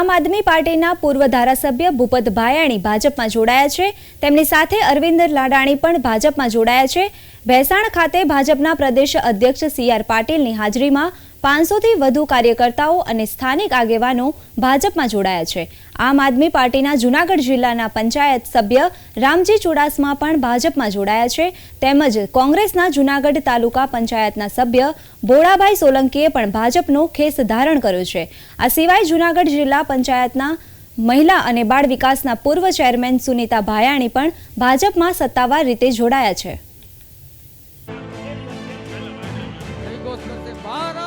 આમ આદમી પાર્ટીના પૂર્વ ધારાસભ્ય ભૂપત ભાયાણી ભાજપમાં જોડાયા છે. તેમની સાથે અરવિંદ લાડાણી પણ ભાજપમાં જોડાયા છે. ભેસાણ ખાતે ભાજપના પ્રદેશ અધ્યક્ષ સી પાટીલની હાજરીમાં પાંચસોથી વધુ કાર્યકર્તાઓ અને સ્થાનિક આગેવાનો ભાજપમાં જોડાયા છે. આમ આદમી પાર્ટીના જૂનાગઢ જિલ્લાના પંચાયત સભ્ય રામજી ચુડાસમા પણ ભાજપમાં જોડાયા છે. તેમજ કોંગ્રેસના જૂનાગઢ તાલુકા પંચાયતના સભ્ય ભોળાભાઈ સોલંકીએ પણ ભાજપનો ખેસ ધારણ કર્યો છે. આ સિવાય જૂનાગઢ જિલ્લા પંચાયતના મહિલા અને બાળ વિકાસના પૂર્વ ચેરમેન સુનિતા ભાયાણી પણ ભાજપમાં સત્તાવાર રીતે જોડાયા છે. ભારત.